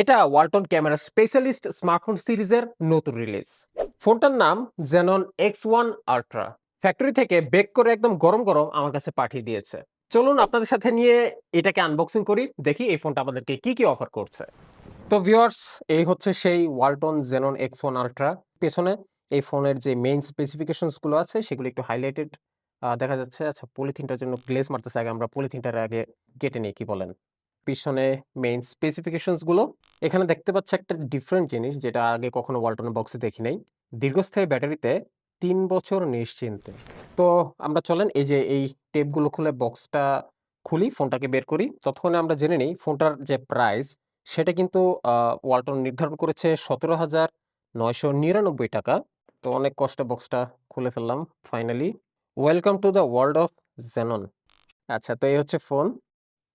এটা Walton camera specialist smartphone সিরিজের নতুন রিলিজ। ফোনটার নাম Xenon X one Ultra factory থেকে বেক করে একদম গরম গরম আমার কাছে পাঠিয়ে দিয়েছে। চলুন আপনাদের সাথে নিয়ে এটাকে আনবক্সিং করি, দেখি এই ফোনটা আমাদেরকে কি কি অফার করছে। তো ভিউয়ার্স এই হচ্ছে সেই Walton Xenon X one Ultra পেছনে এই ফোনের যে মেইন স্পেসিফিকেশনসগুলো আছে, সেগুলো একটু হাইলাইটেড দেখা যাচ্ছে আচ্ছা পলিথিনটার জন্য গ্লেজ মারতেছে, আগে আমরা পলিথিনটার আগে কেটে নিই, কি বলেন? পিছনে মেইন স্পেসিফিকেশনসগুলো। এখানে দেখতে পাচ্ছি একটা ডিফারেন্ট জিনিস যেটা আগে কখনো ওয়ালটনের বক্সে দেখি নাই। দীর্ঘস্থায়ী ব্যাটারিতে তিন বছর নিশ্চিন্তে। তো আমরা চলেন এই যে এই টেপগুলো খুলে বক্সটা খুলি, ফোনটাকে বের করি। ততক্ষণে আমরা জেনে নিই ফোনটার যে প্রাইস সেটা কিন্তু ওয়ালটন নির্ধারণ করেছে সতেরো হাজার নয়শো নিরানব্বই টাকা। তো অনেক কষ্টে বক্সটা খুলে ফেললাম finally welcome to the world of Xenon আচ্ছা তো এই হচ্ছে ফোন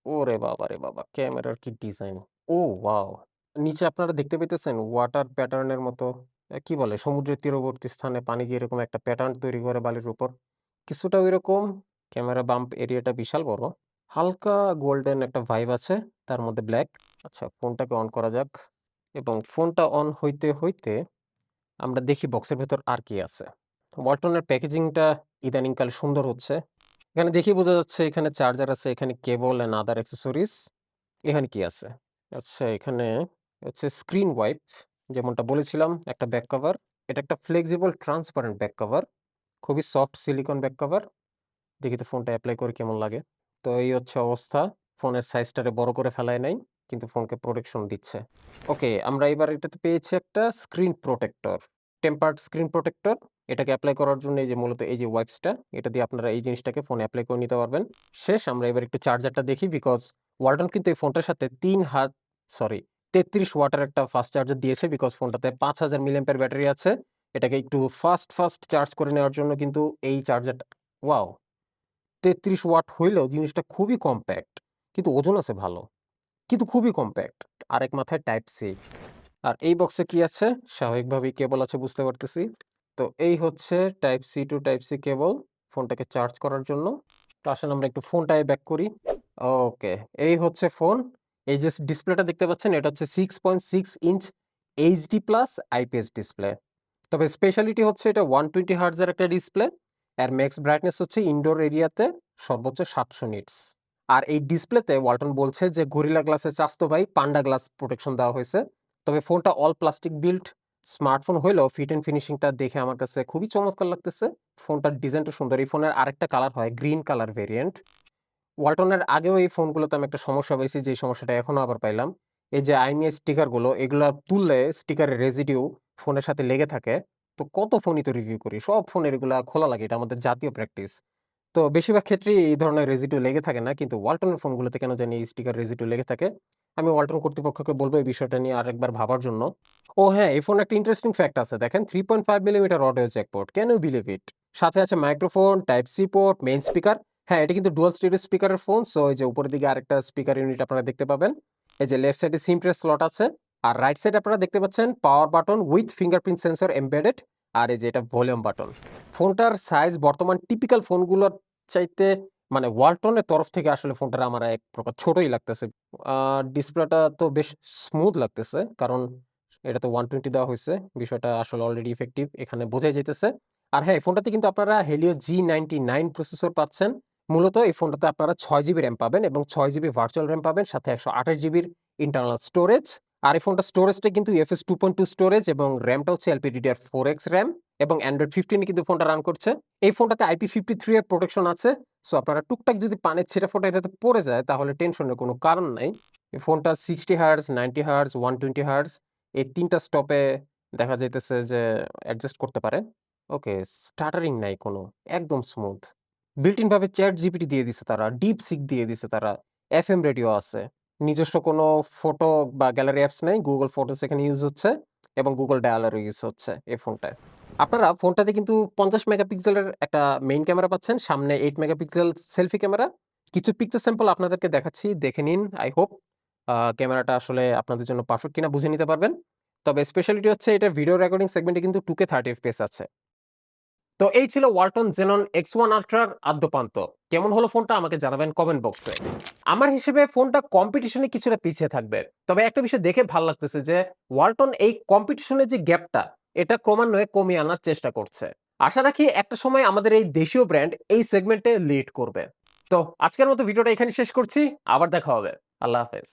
ওরে বাবা রে বাবা, ক্যামেরার কি ডিজাইন? ও ওয়াও। নিচে আপনারা দেখতে পেতেছেন ওয়াটার প্যাটার্নের মতো কি বলে, সমুদ্রের তীরবর্তী স্থানে পানি দিয়ে এরকম একটা প্যাটার্ন তৈরি করে বালির উপর। কিছুটা ওইরকম, ক্যামেরা বাম্প এরিয়াটা বিশাল বড়। হালকা গোল্ডেন একটা ভাইব আছে, তার মধ্যে ব্ল্যাক। আচ্ছা ফোনটাকে অন করা যাক। এবং ফোনটা অন হইতে হইতে আমরা দেখি বক্সের ভেতর আর কি আছে। ওয়ালটনের প্যাকেজিংটা ইদানিংকাল সুন্দর হচ্ছে। এখানে দেখি বোঝা যাচ্ছে এখানে চার্জার আছে, এখানে কেবল অ্যান্ড আদার অ্যাক্সেসরিজ এখানে কি আছে? আচ্ছা এখানে হচ্ছে স্ক্রিন ওয়াইপ যেমনটা বলেছিলাম, একটা ব্যাক কভার এটা একটা ফ্লেক্সিবল ট্রান্সপারেন্ট ব্যাক কভার খুবই সফট সিলিকন ব্যাক কভার দেখি তো ফোনটা অ্যাপ্লাই করে কেমন লাগে। তো এই হচ্ছে অবস্থা ফোনের সাইজটারে বড় করে ফেলায় নাই, কিন্তু ফোনকে প্রোটেকশন দিচ্ছে। ওকে আমরা এবার এটাতে পেয়েছি একটা screen protector tempered screen protector এটাকে অ্যাপ্লাই করার জন্য এই যে মূলত এই যে ওয়াইপসটা এটা দিয়ে আপনারা এই জিনিসটাকে ফোনে অ্যাপ্লাই করে নিতে পারবেন। শেষ আমরা এবার একটু চার্জারটা দেখি বিকজ ওয়ালটন কিন্তু এই ফোনটার সাথে তিন হাত সরি তেত্রিশ ওয়াটার একটা ফাস্ট চার্জার দিয়েছে বিকজ ফোনটাতে পাঁচ হাজার মিলিয়াম্পের ব্যাটারি আছে। এটাকে একটু ফাস্ট ফাস্ট চার্জ করে নেওয়ার জন্য কিন্তু এই চার্জারটা ওয়াও তেত্রিশ ওয়াট হইলেও জিনিসটা খুবই কম্প্যাক্ট কিন্তু ওজন আছে ভালো, কিন্তু খুবই কম্প্যাক্ট আরেক মাথায় টাইপ সি আর এই বক্সে কি আছে? স্বাভাবিকভাবেই কেবল আছে, বুঝতে পারতেছি। তো এই হচ্ছে type C to type C cable ফোনটাকে চার্জ করার জন্য। তো আসলে আমরা একটু ফোনটায় ব্যাক করি। ওকে এই হচ্ছে ফোন এই যে ডিসপ্লেটা দেখতে পাচ্ছেন, এটা হচ্ছে six point six inch HD plus IPS display তবে স্পেশালিটি হচ্ছে এটা ওয়ান টোয়েন্টি হার্টজের একটা ডিসপ্লে আর ম্যাক্স ব্রাইটনেস হচ্ছে ইনডোর এরিয়াতে সর্বোচ্চ সাতশো নিটস আর এই ডিসপ্লেতে ওয়ালটন বলছে যে গরিলা গ্লাসে চাস্তো ভাই পান্ডা গ্লাস প্রোটেকশন দেওয়া হয়েছে। তবে ফোনটা অল প্লাস্টিক বিল্ড স্মার্টফোন হইলেও ফিট অ্যান্ড ফিনিশিংটা দেখে আমার কাছে খুবই চমৎকার লাগতেছে। ফোনটার ডিজাইনটা সুন্দর। এই ফোনের আরেকটা কালার হয় গ্রিন কালার ভেরিয়েন্ট ওয়ালটনের আগেও এই ফোনগুলোতে আমি একটা সমস্যা পেয়েছি যে সমস্যাটা এখনও আবার পাইলাম। এই যে আইএমএস স্টিকারগুলো, এগুলা তুললে স্টিকারের রেজিডিউ ফোনের সাথে লেগে থাকে। তো কত ফোনই তো রিভিউ করি, সব ফোনের এগুলা খোলা লাগে, এটা আমাদের জাতীয় প্র্যাকটিস তো বেশিরভাগ ক্ষেত্রেই এই ধরনের রেজিডিউ লেগে থাকে না, কিন্তু ওয়ালটনের ফোনগুলোতে কেন জানি এই স্টিকার রেজিডিউ লেগে থাকে। আমি ওয়ালটন কর্তৃপক্ষকে বলব এই বিষয়টা নিয়ে আরেকবার ভাবার জন্য। ও হ্যাঁ এই ফোন একটা ইন্টারেস্টিং ফ্যাক্ট আছে। দেখেন three point five millimeter audio jack port can you believe it সাথে আছে microphone type C port main speaker হ্যাঁ এটা কিন্তু ডুয়াল স্টেরিও স্পিকারের ফোন সো এই যে উপরের দিকে আরেকটা স্পিকার ইউনিট আপনারা দেখতে পাবেন। এই যে লেফট সাইডে সিম প্রেস স্লট আছে, আর রাইট সাইডে আপনারা দেখতে পাচ্ছেন power button with fingerprint sensor embedded আর এই যে এটা ভলিউম বাটন ফোনটার সাইজ বর্তমান টিপিক্যাল ফোনগুলোর চাইতে মানে ওয়ালটনের তরফ থেকে আসলে ফোনটার আমার এক প্রকার ছোটই লাগতেছে। ডিসপ্লেটা তো বেশ স্মুথ লাগতেছে, কারণ এটা তো ওয়ান টোয়েন্টি দেওয়া হয়েছে। বিষয়টা আসলে অলরেডি ইফেক্টিভ এখানে বোঝাই যাইতেছে। আর হ্যাঁ এই ফোনটাতে কিন্তু আপনারা Helio G ninety nine processor পাচ্ছেন। মূলত এই ফোনটাতে আপনারা ছয় জিবি র্যাম পাবেন এবং ছয় জিবি ভার্চুয়াল র্যাম পাবেন, সাথে একশো আঠাশ জিবির ইন্টারনাল স্টোরেজ আর এই ফোনটা স্টোরেজটা কিন্তু FS two point two storage এবং র্যামটা হচ্ছে এলপিডিডিআর ফোর এক্স র্যাম এবং অ্যান্ড্রয়েড ফিফটিনে কিন্তু ফোনটা রান করছে। এই ফোনটাতে আইপি ফিফটি থ্রি এর প্রোটেকশন আছে। সো আপনারা টুকটাক যদি পানের ছেড়ে ফোটা এটাতে পড়ে যায়, তাহলে টেনশনের কোনো কারণ নাই। এই ফোনটা sixty hertz ninety hertz one twenty hertz এই তিনটা স্টপে দেখা যাইতেছে যে অ্যাডজাস্ট করতে পারে। ওকে স্টার্টারিং নাই কোনো, একদম স্মুথ বিল্ট ইন ভাবে চ্যাট জিপিটি দিয়ে দিছে তারা ডিপ সিক দিয়ে দিছে তারা এফ এম রেডিও আছে। নিজস্ব কোনো ফটো বা গ্যালারি অ্যাপস নেই গুগল ফটোস এখানে ইউজ হচ্ছে এবং গুগল ডায়ালারও ইউজ হচ্ছে এই ফোনটায় আপনারা ফোনটাতে কিন্তু পঞ্চাশ মেগাপিক্সেলের একটা মেইন ক্যামেরা পাচ্ছেন, সামনে এইট মেগাপিক্সেল সেলফি ক্যামেরা কিছু পিকচার স্যাম্পল আপনাদেরকে দেখাচ্ছি, দেখে নিন আই হোপ ক্যামেরাটা আসলে আপনাদের জন্য পারফেক্ট কিনা বুঝে নিতে পারবেন। তবে স্পেশালিটি হচ্ছে এটা ভিডিও রেকর্ডিং সেগমেন্টে কিন্তু টুকে থার্টি এফপিএস আছে। তো এই ছিল ওয়ালটন জেনন এক্স ওয়ান আলট্রার আদ্যপান্ত। কেমন হলো ফোনটা আমাকে জানাবেন কমেন্ট বক্সে আমার হিসেবে ফোনটা কম্পিটিশনে কিছুটা পিছিয়ে থাকবে। তবে একটা বিষয় দেখে ভালো লাগতেছে যে ওয়ালটন এই কম্পিটিশনের যে গ্যাপটা এটা ক্রমান্বয়ে কমিয়ে আনার চেষ্টা করছে। আশা রাখি একটা সময় আমাদের এই দেশীয় ব্র্যান্ড এই সেগমেন্টে লিড করবে। তো আজকের মতো ভিডিওটা এখানে শেষ করছি। আবার দেখা হবে। আল্লাহ হাফেজ।